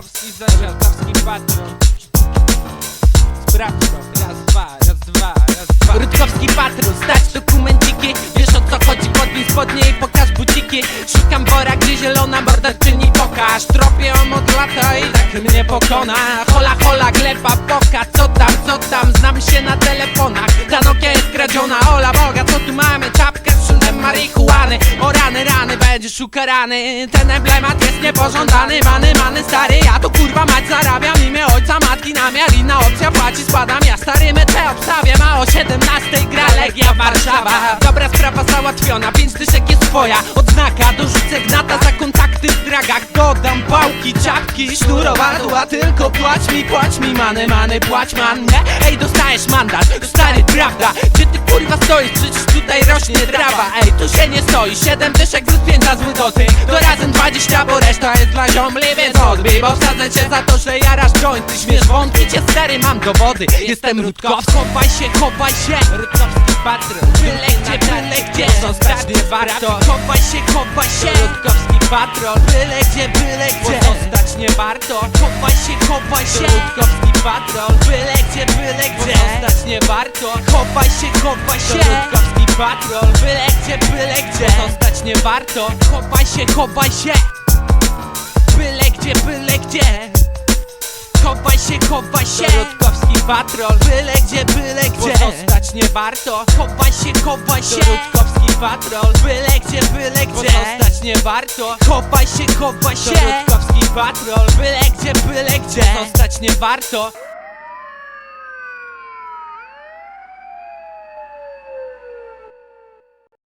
I zaradowski patrol Sprawdź to, raz, dwa, raz, dwa, raz, dwa. Rutkowski patrol, stać dokumenciki. Wiesz o co chodzi, podwin spodnie i pokaż buciki. Szukam wora, gdzie zielona morda czyni pokaż Tropię ją od lata i tak mnie pokona. Hola, hola, glepa, poka, co tam, co tam? Znam się na telefonach, ta Nokia jest kradziona. Ola Boga, O rany, rany, będziesz ukarany. Ten emblemat jest niepożądany. Many, many, stary, ja tu kurwa mać zarabiam. Imię ojca, matki, namiar, inna opcja płaci. Składam ja stary metę obstawiam A o 17 gra Legia Warszawa. Dobra sprawa załatwiona, pięć dyszek jest twoja. Odznaka, dorzucę gnata za kontakty w dragach. Dodam pałki, czapki, sznurowadła Tylko płać mi, płać mi, many, many, płać man nie? Ej, dostajesz mandat, stary, prawda. Gdzie ty kurwa stoisz, przecież tutaj rośnie trawa. Ej, tu się nie stoi, siedem dyszek z pięć za zły dotyk To razem 20, bo reszta jest dla ziomli, więc odbij Bo wsadzę cię za to, że jarasz joint. Ty śmiesz wątpić, cię stary, mam dowody. Jestem Rutkowski, chowaj się, chowaj się. Rutkowski patrol. Byle gdzie, byle gdzie Zostać nie warto. Chowaj się, chowaj się. Rutkowski patrol. Byle gdzie, byle gdzie. Pozostać nie warto. Chowaj się, chowaj się. Rutkowski patrol Byle gdzie, byle gdzie. Pozostać nie warto. Chowaj się, chowaj się. Rutkowski patrol Byle gdzie, byle gdzie. Pozostać nie warto. Chowaj się, chowaj się. Byle gdzie, byle gdzie. Chowaj się, chowaj się Rutkowski patrol. Byle gdzie, byle gdzie. Pozostać nie warto. Chowaj się, chowaj się. Rutkowski patrol. Byle gdzie, byle gdzie. Pozostać nie warto. Chowaj się, chowaj się. Rutkowski patrol. Byle gdzie, byle gdzie. Pozostać nie warto